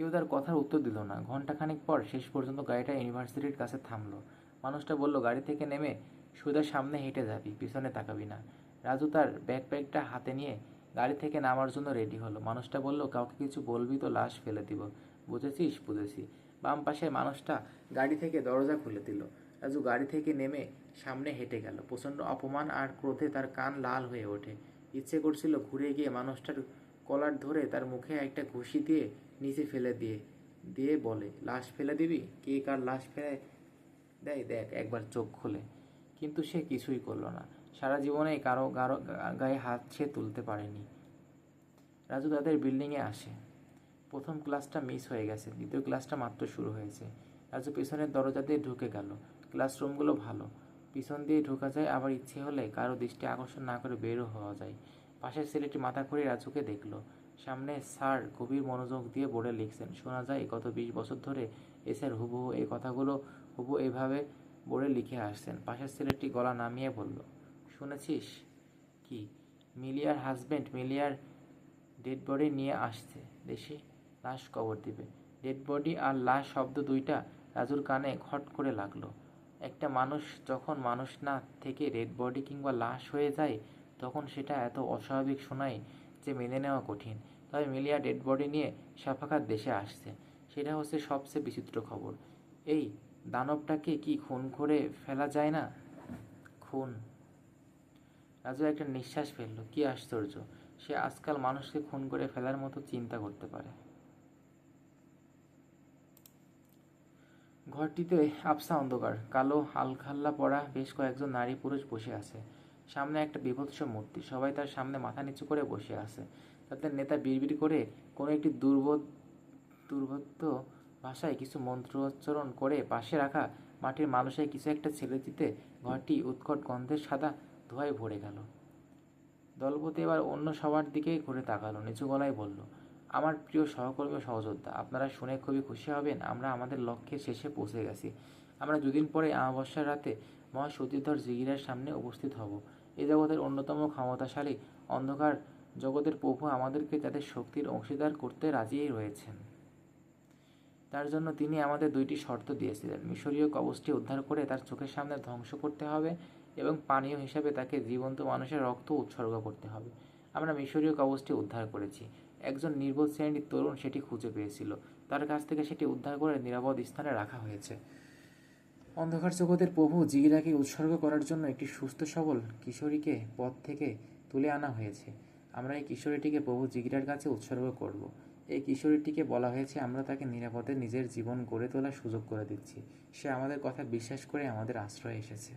কেউ তার কথার উত্তর দিল না। ঘন্টাখানিক পর শেষ পর্যন্ত গাড়িটা ইউনিভার্সিটির কাছে থামলো। মানুষটা বলল, গাড়ি থেকে নেমে সোজা সামনে হেঁটে যাবি, পিছনে তাকাবি না। রাজু তার ব্যাকপ্যাকটা হাতে নিয়ে গাড়ি থেকে নামার জন্য রেডি হলো। মানুষটা বলল, কাউকে কিছু বলবি তো লাশ ফেলে দিব। বুঝেছিস, বুঝেছি। বাম পাশে মানুষটা গাড়ি থেকে দরজা খুলে দিল। রাজু গাড়ি থেকে নেমে সামনে হেঁটে গেল। প্রচণ্ড অপমান আর ক্রোধে তার কান লাল হয়ে ওঠে। ইচ্ছে করছিল ঘুরে গিয়ে মানুষটার কলার ধরে তার মুখে একটা ঘুষি দিয়ে নিচে ফেলে দিয়ে দিয়ে বলে, লাশ ফেলে দিবি? কে কার লাশ ফেলে দেয়? দেখ, একবার চোখ খুলে। কিন্তু সে কিছুই করল না। সারা জীবনে কারও কারও গায়ে হাত সে তুলতে পারেনি। রাজু তাদের বিল্ডিংয়ে আসে। প্রথম ক্লাসটা মিস হয়ে গেছে, দ্বিতীয় ক্লাসটা মাত্র শুরু হয়েছে। রাজু পিছনের দরজা দিয়ে ঢুকে গেল। ক্লাসরুমগুলো ভালো। পিছন দিয়ে ঢোকা যায়, আবার ইচ্ছে হলে কারও দৃষ্টি আকর্ষণ না করে বেরও হওয়া যায়। পাশের ছেলেটি মাথা ঘুরে রাজুকে দেখল। সামনে স্যার গভীর মনোযোগ দিয়ে বোর্ডে লিখছেন, শোনা যায়, গত বিশ বছর ধরে এ স্যার হুবহু এই কথাগুলো হুবহু এইভাবে বোর্ডে লিখে আসছেন। পাশের ছেলেটি গলা নামিয়ে বলল, শুনেছিস কি? মিলিয়ার হাজবেন্ড মিলিয়ার ডেড বডি নিয়ে আসছে দেশে লাশ কবর দিবে। ডেড বডি আর লাশ শব্দ দুইটা রাজুর কানে খট করে লাগল। একটা মানুষ যখন মানুষ না থেকে ডেড বডি কিংবা লাশ হয়ে যায় তখন সেটা এত অস্বাভাবিক শোনায় যে মেনে নেওয়া কঠিন। তবে মিলিয়া ডেড বডি নিয়ে সাফাকাত দেশে আসছে। সেটা হচ্ছে সবচেয়ে বিচিত্র খবর। এই দানবটাকে কি খুন করে ফেলা যায় না? খুন? রাজু একটা নিঃশ্বাস ফেলল। কি আশ্চর্য! সে আজকাল মানুষকে খুন করে ফেলার মতো চিন্তা করতে পারে। ঘরটিতে আবসা অন্ধকার। কালো হালখাল্লা পরা বেশ কয়েকজন নারী পুরুষ বসে আছে। সামনে একটা বিভৎস মূর্তি। সবাই তার সামনে মাথা নিচু করে বসে আছে। তাদের নেতা বিড়বিড় করে কোনো একটি দুর্বোধ দুর্বোধ্য ভাষায় কিছু মন্ত্রোচ্চারণ করে পাশে রাখা মাটির মানুষের কিছু একটা ছেলে দিতে ঘরটি উৎকট গন্ধের সাদা ধোঁয়ায় ভরে গেল। দলপতি এবার অন্য সবার দিকেই ঘুরে তাকালো, নিচু গলায় বলল, আমার প্রিয় সহকর্মী ও সহযোদ্ধা, আপনারা শুনে খুবই খুশি হবেন। আমরা আমাদের লক্ষ্যের শেষে পৌঁছে গেছি। আমরা দুদিন পরে অমাবস্যার রাতে মহাসতীধর জিগিরার সামনে উপস্থিত হব। এই জগতের অন্যতম ক্ষমতাশালী অন্ধকার জগতের প্রভু আমাদেরকে তাদের শক্তির অংশীদার করতে রাজিই রয়েছেন। তার জন্য তিনি আমাদের দুইটি শর্ত দিয়েছিলেন। মিশরীয় কবচটি উদ্ধার করে তার চোখের সামনে ধ্বংস করতে হবে এবং পানীয় হিসাবে তাকে জীবন্ত মানুষের রক্ত উৎসর্গ করতে হবে। আমরা মিশরীয় কবচটি উদ্ধার করেছি। একজন নির্বোধ শ্রেণির তরুণ সেটি খুঁজে পেয়েছিল। তার কাছ থেকে সেটি উদ্ধার করে নিরাপদ স্থানে রাখা হয়েছে। অন্ধকার জগতের প্রভু জিগিরাকে উৎসর্গ করার জন্য একটি সুস্থ সবল কিশোরীকে পথ থেকে তুলে আনা হয়েছে। আমরা এই কিশোরীটিকে প্রভু জিগিরার কাছে উৎসর্গ করব। এই কিশোরীটিকে বলা হয়েছে, আমরা তাকে নিরাপদে নিজের জীবন গড়ে তোলার সুযোগ করে দিচ্ছি। সে আমাদের কথা বিশ্বাস করে আমাদের আশ্রয় এসেছে।